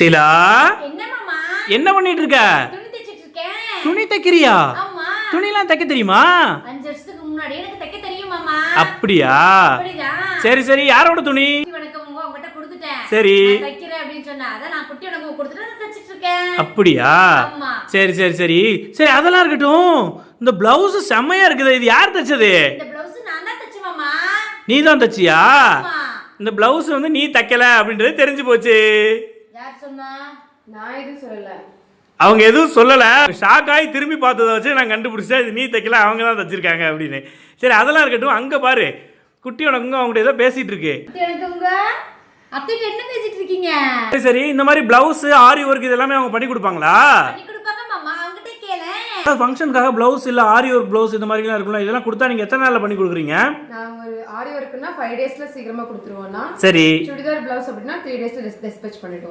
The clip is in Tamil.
ஷீலா என்ன பண்ணிட்டு இருக்க? துணி தைக்கிறியா? துணிலாம் தைக்க தெரியுமா? அப்படியா? சரி சரி. யாரோட துணி? சரி. அப்படியா? சரி சரி சரி. சரி அதெல்லாம் இருக்கட்டும். இந்த பிளவுஸ் செம்மையா இருக்குது. இது யார் தைச்சது? நீ தான் தைச்சியா? இந்த பிளவுஸ் வந்து நீ தைக்கல அப்படின்றது தெரிஞ்சு போச்சு. நான் எதுவும் சொல்லல. அவங்க எதுவும் சொல்லல. ஷாக் ஆகி திரும்பி பார்த்ததை வச்சு நான் கண்டுபிடிச்சேன். இது நீ தைக்கல அவங்க தான் தைச்சிருக்காங்க அப்படின்னு. சரி அதெல்லாம் இருக்கட்டும். அங்க பாரு. குட்டி உனக்கு அவங்ககிட்ட ஏதோ பேசிட்டு இருக்கு. அத்தைகிட்ட என்ன பேசிட்டு இருக்கீங்க? சரி சரி. இந்த மாதிரி பிளவுஸ் ஆரி ஒர்க் இது எல்லாமே அவங்க பண்ணி கொடுப்பாங்களா? ஃபங்க்ஷனுக்காக பிளவுஸ் இல்லை ஆரி ஒர்க் பிளவுஸ் இந்த மாதிரிலாம் இருக்கும்ல. இதெல்லாம் கொடுத்தா நீங்கள் எத்தனை நாளில் பண்ணி கொடுக்குறீங்க? நாங்க ஒரு ஆரி ஒர்க்குன்னா ஃபைவ் டேஸ்ல சீக்கிரமா கொடுத்துருவோம்னா சரி. சுடிதார் பிளவுஸ் அப்படின்னா த்ரீ டேஸ்ல டிஸ்பேச் பண்ணிடுவோம்.